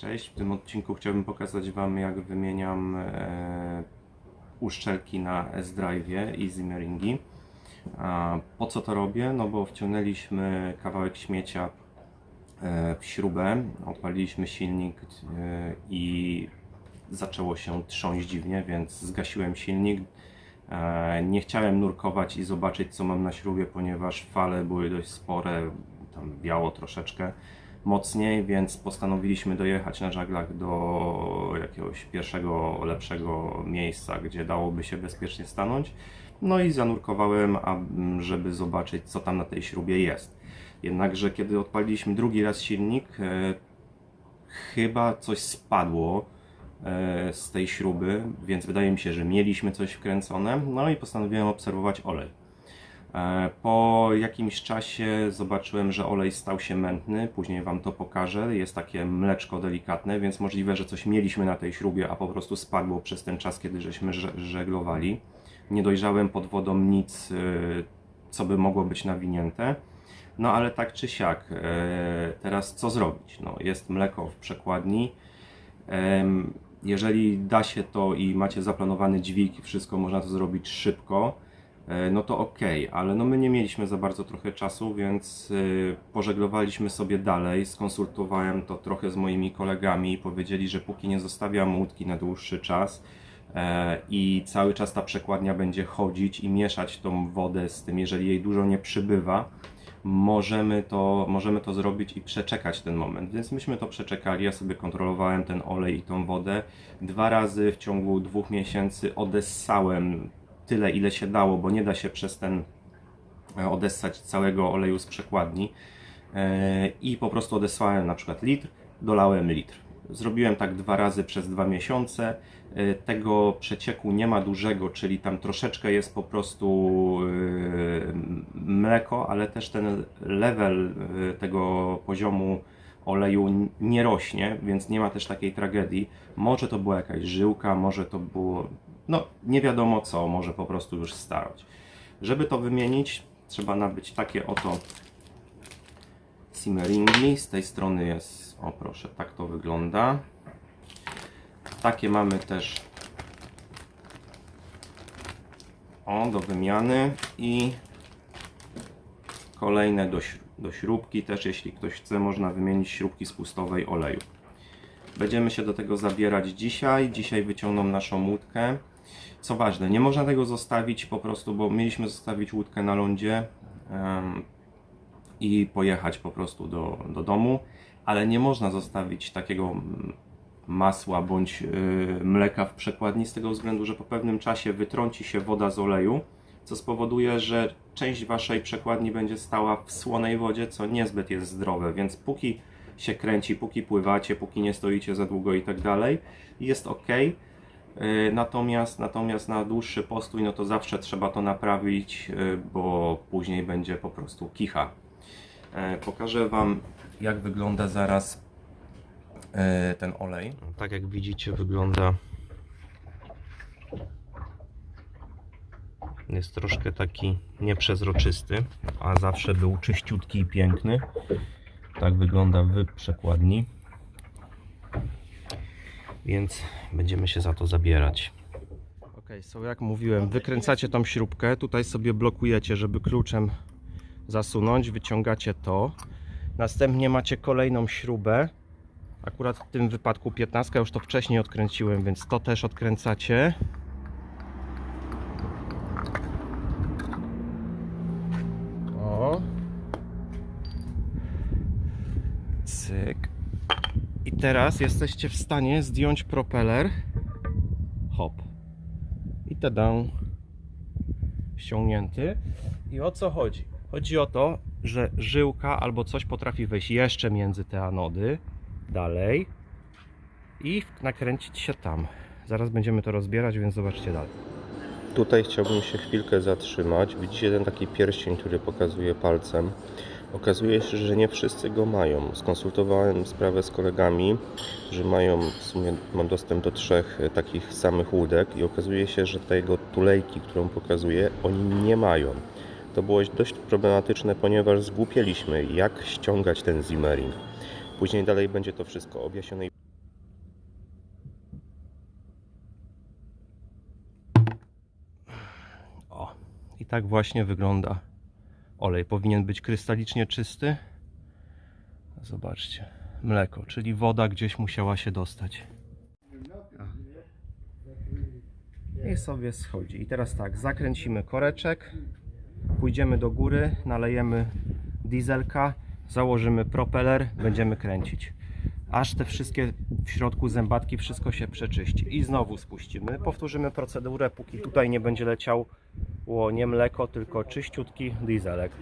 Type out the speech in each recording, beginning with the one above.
Cześć, w tym odcinku chciałbym pokazać Wam jak wymieniam e, uszczelki na S-Drive i Zimmeringi. A po co to robię? No bo wciągnęliśmy kawałek śmiecia e, w śrubę, odpaliliśmy silnik e, i zaczęło się trząść dziwnie, więc zgasiłem silnik. E, Nie chciałem nurkować i zobaczyć co mam na śrubie, ponieważ fale były dość spore, tam wiało troszeczkę mocniej, więc postanowiliśmy dojechać na żaglach do jakiegoś pierwszego, lepszego miejsca, gdzie dałoby się bezpiecznie stanąć. No i zanurkowałem, a- m, żeby zobaczyć, co tam na tej śrubie jest. Jednakże, kiedy odpaliliśmy drugi raz silnik, e, chyba coś spadło e, z tej śruby, więc wydaje mi się, że mieliśmy coś wkręcone. No i postanowiłem obserwować olej. E, Po jakimś czasie zobaczyłem, że olej stał się mętny, później Wam to pokażę. Jest takie mleczko delikatne, więc możliwe, że coś mieliśmy na tej śrubie, a po prostu spadło przez ten czas, kiedy żeśmy że- żeglowali. Nie dojrzałem pod wodą nic, y, co by mogło być nawinięte. No ale tak czy siak, e, teraz co zrobić? No, jest mleko w przekładni. Jeżeli da się to i macie zaplanowany dźwig wszystko, można to zrobić szybko, no to ok, ale no my nie mieliśmy za bardzo trochę czasu, więc y, pożeglowaliśmy sobie dalej. Skonsultowałem to trochę z moimi kolegami i powiedzieli, że póki nie zostawiam łódki na dłuższy czas e, i cały czas ta przekładnia będzie chodzić i mieszać tą wodę z tym, jeżeli jej dużo nie przybywa, możemy to, możemy to zrobić i przeczekać ten moment. Więc myśmy to przeczekali. Ja sobie kontrolowałem ten olej i tą wodę. Dwa razy w ciągu dwóch miesięcy odessałem tyle, ile się dało, bo nie da się przez ten e, odessać całego oleju z przekładni. E, I po prostu odesłałem na przykład litr, dolałem litr. Zrobiłem tak dwa razy przez dwa miesiące. E, Tego przecieku nie ma dużego, czyli tam troszeczkę jest po prostu mleko, ale też ten level tego poziomu oleju nie rośnie, więc nie ma też takiej tragedii. Może to była jakaś żyłka, może to było, no nie wiadomo co, może po prostu już starość. Żeby to wymienić, trzeba nabyć takie oto simmeringi. Z tej strony jest, o proszę, tak to wygląda. Takie mamy też o, do wymiany i kolejne do, do śrubki też, jeśli ktoś chce, można wymienić śrubki spustowej oleju. Będziemy się do tego zabierać dzisiaj. Dzisiaj wyciągną naszą łódkę. Co ważne, nie można tego zostawić po prostu, bo mieliśmy zostawić łódkę na lądzie em, i pojechać po prostu do, do domu, ale nie można zostawić takiego masła bądź y, mleka w przekładni z tego względu, że po pewnym czasie wytrąci się woda z oleju, co spowoduje, że część waszej przekładni będzie stała w słonej wodzie, co niezbyt jest zdrowe, więc póki się kręci, póki pływacie, póki nie stoicie za długo i tak dalej, jest ok. Y, Natomiast, natomiast na dłuższy postój, no to zawsze trzeba to naprawić, y, bo później będzie po prostu kicha. E, Pokażę Wam, jak wygląda zaraz e, ten olej. Tak jak widzicie, wygląda. Jest troszkę taki nieprzezroczysty, a zawsze był czyściutki i piękny. Tak wygląda w przekładni. Więc będziemy się za to zabierać. Ok, so jak mówiłem, wykręcacie tą śrubkę, tutaj sobie blokujecie, żeby kluczem zasunąć, wyciągacie to. Następnie macie kolejną śrubę. Akurat w tym wypadku 15, już to wcześniej odkręciłem, więc to też odkręcacie. O. Cyk. Teraz jesteście w stanie zdjąć propeler. Hop. I tada. Ściągnięty. I o co chodzi? Chodzi o to, że żyłka albo coś potrafi wejść jeszcze między te anody, dalej i nakręcić się tam. Zaraz będziemy to rozbierać, więc zobaczcie dalej. Tutaj chciałbym się chwilkę zatrzymać. Widzicie ten taki pierścień, który pokazuje palcem. Okazuje się, że nie wszyscy go mają. Skonsultowałem sprawę z kolegami, że mają, w sumie mam dostęp do trzech e, takich samych łódek i okazuje się, że tego tulejki, którą pokazuję, oni nie mają. To było dość problematyczne, ponieważ zgłupieliśmy, jak ściągać ten zimmering. Później dalej będzie to wszystko objaśnione. O, i tak właśnie wygląda olej. Powinien być krystalicznie czysty. Zobaczcie, mleko, czyli woda gdzieś musiała się dostać. I sobie schodzi. I teraz tak, zakręcimy koreczek, pójdziemy do góry, nalejemy dieselka, założymy propeler, będziemy kręcić. Aż te wszystkie w środku zębatki, wszystko się przeczyści. I znowu spuścimy. Powtórzymy procedurę, póki tutaj nie będzie leciało nie mleko, tylko czyściutki dieselek.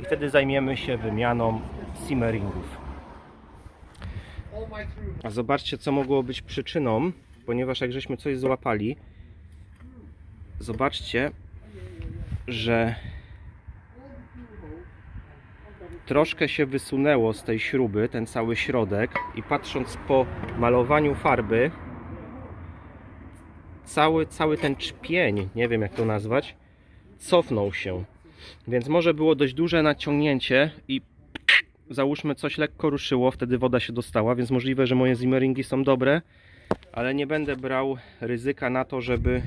I wtedy zajmiemy się wymianą simmeringów. A zobaczcie, co mogło być przyczyną, ponieważ jak żeśmy coś złapali, zobaczcie, że troszkę się wysunęło z tej śruby, ten cały środek i patrząc po malowaniu farby, cały, cały ten czpień, nie wiem jak to nazwać, cofnął się. Więc może było dość duże naciągnięcie i załóżmy coś lekko ruszyło, wtedy woda się dostała, więc możliwe, że moje zimmeringi są dobre, ale nie będę brał ryzyka na to, żeby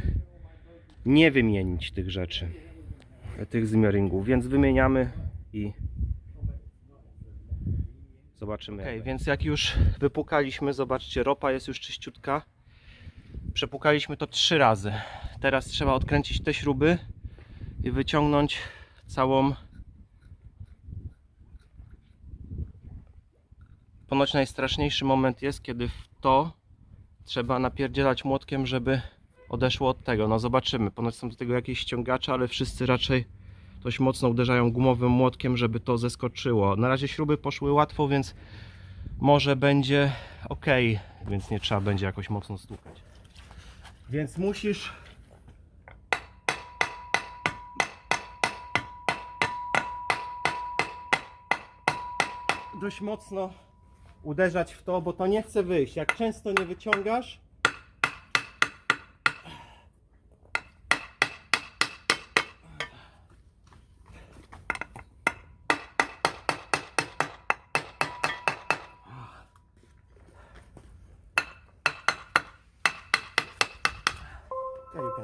nie wymienić tych rzeczy, tych zimmeringów, więc wymieniamy i zobaczymy. Ok, więc jak już wypukaliśmy, zobaczcie, ropa jest już czyściutka. Przepukaliśmy to trzy razy. Teraz trzeba odkręcić te śruby i wyciągnąć całą ponoć najstraszniejszy moment jest, kiedy w to trzeba napierdzielać młotkiem, żeby odeszło od tego. No zobaczymy. Ponoć są do tego jakieś ściągacze, ale wszyscy raczej dość mocno uderzają gumowym młotkiem, żeby to zeskoczyło. Na razie śruby poszły łatwo, więc może będzie ok, więc nie trzeba będzie jakoś mocno stukać. Więc musisz dość mocno uderzać w to, bo to nie chce wyjść. Jak często nie wyciągasz,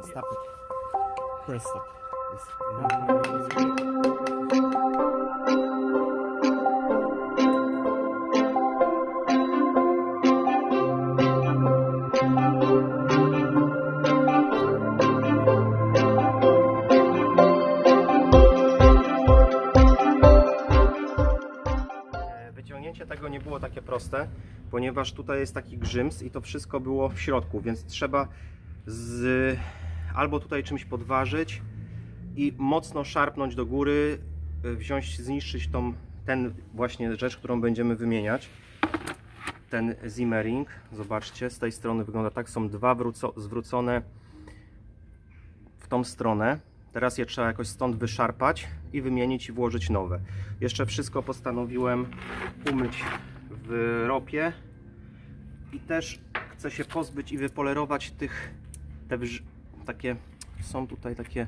stop it. Press stop. Proste, ponieważ tutaj jest taki grzyms i to wszystko było w środku, więc trzeba z, albo tutaj czymś podważyć i mocno szarpnąć do góry, y, wziąć, zniszczyć tą, ten właśnie rzecz, którą będziemy wymieniać. Ten zimmering, zobaczcie, z tej strony wygląda tak, są dwa wróco, zwrócone w tą stronę. Teraz je trzeba jakoś stąd wyszarpać i wymienić i włożyć nowe. Jeszcze wszystko postanowiłem umyć w ropie i też chcę się pozbyć i wypolerować tych te takie są tutaj takie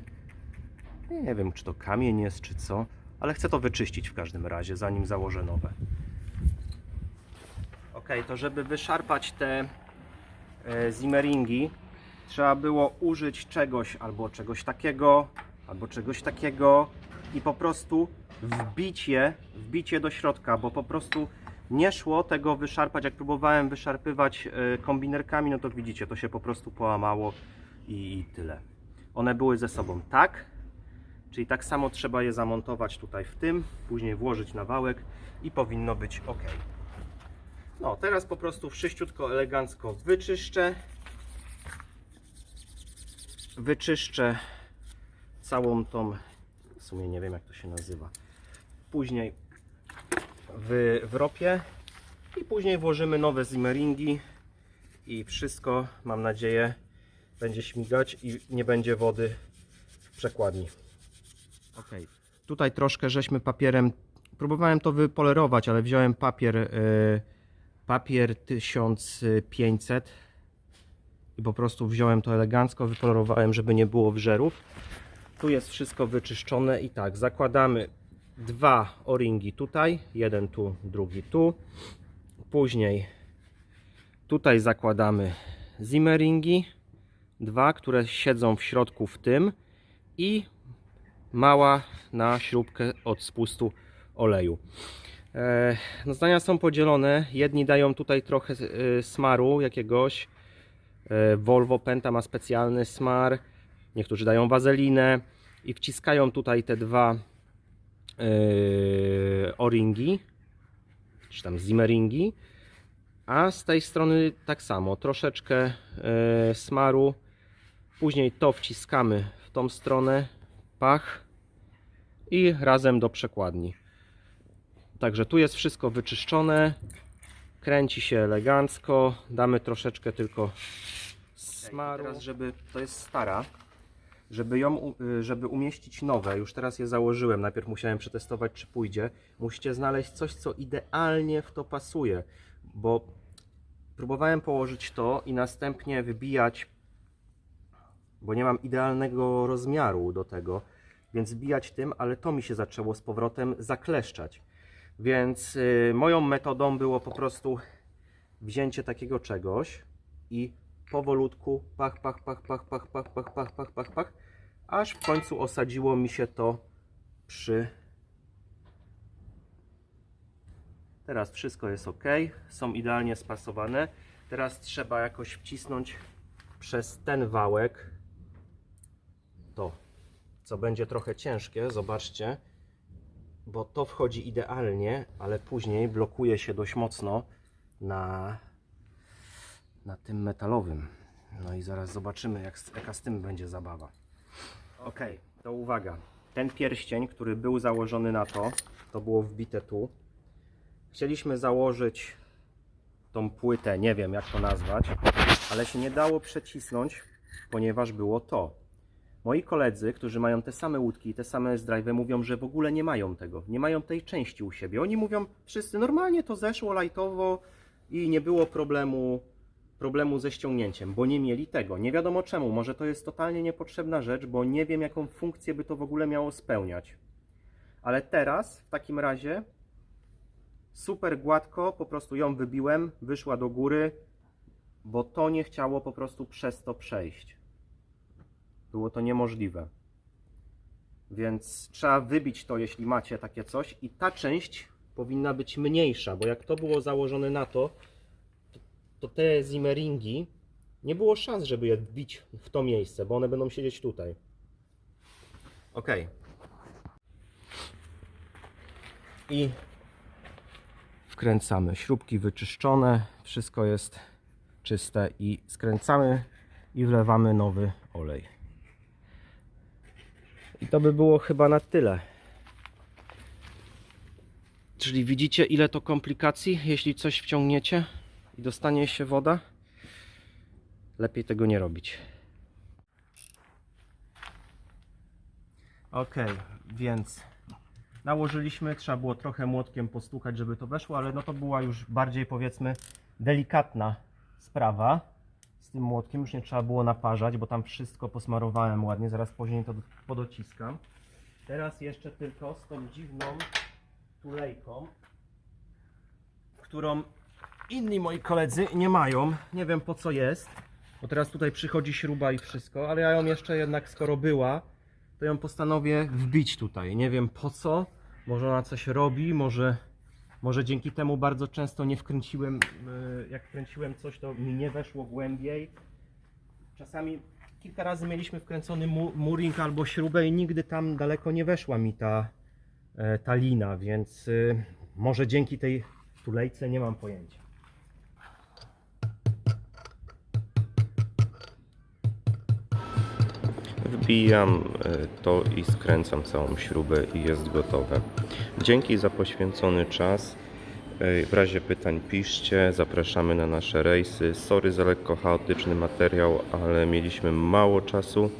nie wiem czy to kamień jest czy co, ale chcę to wyczyścić w każdym razie zanim założę nowe. Ok, to żeby wyszarpać te e, zimmeringi trzeba było użyć czegoś albo czegoś takiego, albo czegoś takiego i po prostu wbić je do środka, bo po prostu nie szło tego wyszarpać. Jak próbowałem wyszarpywać e, kombinerkami, no to widzicie, to się po prostu połamało i, tyle. One były ze sobą tak, czyli tak samo trzeba je zamontować tutaj w tym, później włożyć na wałek i powinno być ok. No, teraz po prostu wszyściutko, elegancko wyczyszczę. Wyczyszczę całą tą, w sumie nie wiem jak to się nazywa. Później w, w ropie i później włożymy nowe zimmeringi i wszystko, mam nadzieję, będzie śmigać i nie będzie wody w przekładni. Ok, tutaj troszkę żeśmy papierem, próbowałem to wypolerować, ale wziąłem papier, e, papier 1500 i po prostu wziąłem to elegancko, wypolerowałem, żeby nie było wżerów. Tu jest wszystko wyczyszczone i tak, zakładamy dwa o-ringi tutaj, jeden tu, drugi tu. Później tutaj zakładamy zimmeringi, dwa, które siedzą w środku w tym i mała na śrubkę od spustu oleju. E, no zdania są podzielone. Jedni dają tutaj trochę e, smaru jakiegoś. E, Volvo Penta ma specjalny smar. Niektórzy dają wazelinę i wciskają tutaj te dwa o-ringi, czy tam zimmeringi. A z tej strony tak samo, troszeczkę e, smaru. Później to wciskamy w tą stronę, pach i razem do przekładni. Także tu jest wszystko wyczyszczone. Kręci się elegancko. Damy troszeczkę tylko smaru. Teraz, żeby to jest stara, żeby ją, y, żeby umieścić nowe, już teraz je założyłem, najpierw musiałem przetestować czy pójdzie. Musicie znaleźć coś, co idealnie w to pasuje, bo próbowałem położyć to i następnie wybijać, bo nie mam idealnego rozmiaru do tego, więc wbijać tym, ale to mi się zaczęło z powrotem zakleszczać. Więc y, moją metodą było po prostu wzięcie takiego czegoś i powolutku pach, pach, pach, pach, pach, pach, pach, pach, pach, pach, pach, aż w końcu osadziło mi się to przy. Teraz wszystko jest ok, są idealnie spasowane. Teraz trzeba jakoś wcisnąć przez ten wałek to, co będzie trochę ciężkie, zobaczcie, bo to wchodzi idealnie, ale później blokuje się dość mocno na na tym metalowym. No i zaraz zobaczymy, jak, jaka z tym będzie zabawa. Ok, to uwaga. Ten pierścień, który był założony na to, to było wbite tu. Chcieliśmy założyć tą płytę, nie wiem jak to nazwać, ale się nie dało przecisnąć, ponieważ było to. Moi koledzy, którzy mają te same łódki te same S-Drive, mówią, że w ogóle nie mają tego. Nie mają tej części u siebie. Oni mówią, wszyscy normalnie to zeszło lajtowo i nie było problemu problemu ze ściągnięciem, bo nie mieli tego. Nie wiadomo czemu, może to jest totalnie niepotrzebna rzecz, bo nie wiem jaką funkcję by to w ogóle miało spełniać. Ale teraz w takim razie super gładko, po prostu ją wybiłem, wyszła do góry, bo to nie chciało po prostu przez to przejść. Było to niemożliwe. Więc trzeba wybić to, jeśli macie takie coś i ta część powinna być mniejsza, bo jak to było założone na to, to te zimmeringi nie było szans, żeby je wbić w to miejsce, bo one będą siedzieć tutaj. Ok. I wkręcamy. Śrubki wyczyszczone, wszystko jest czyste i skręcamy i wlewamy nowy olej. I to by było chyba na tyle. Czyli widzicie ile to komplikacji, jeśli coś wciągniecie i dostanie się woda? Lepiej tego nie robić. Ok, więc nałożyliśmy, trzeba było trochę młotkiem postukać, żeby to weszło, ale no to była już bardziej powiedzmy delikatna sprawa. Z tym młotkiem już nie trzeba było naparzać, bo tam wszystko posmarowałem ładnie, zaraz później to podociskam. Teraz jeszcze tylko z tą dziwną tulejką, którą inni moi koledzy nie mają. Nie wiem po co jest, bo teraz tutaj przychodzi śruba i wszystko, ale ja ją jeszcze jednak, skoro była, to ją postanowię wbić tutaj. Nie wiem po co, może ona coś robi, może, może dzięki temu bardzo często nie wkręciłem, yy, jak wkręciłem coś, to mi nie weszło głębiej. Czasami kilka razy mieliśmy wkręcony mu- muring albo śrubę i nigdy tam daleko nie weszła mi ta, e, ta lina, więc y, może dzięki tej tulejce nie mam pojęcia. Wbijam e, to i skręcam całą śrubę i jest gotowe. Dzięki za poświęcony czas. E, W razie pytań piszcie, zapraszamy na nasze rejsy. Sorry za lekko chaotyczny materiał, ale mieliśmy mało czasu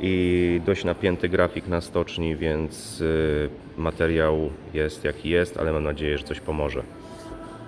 i dość napięty grafik na stoczni, więc e, materiał jest jaki jest, ale mam nadzieję, że coś pomoże.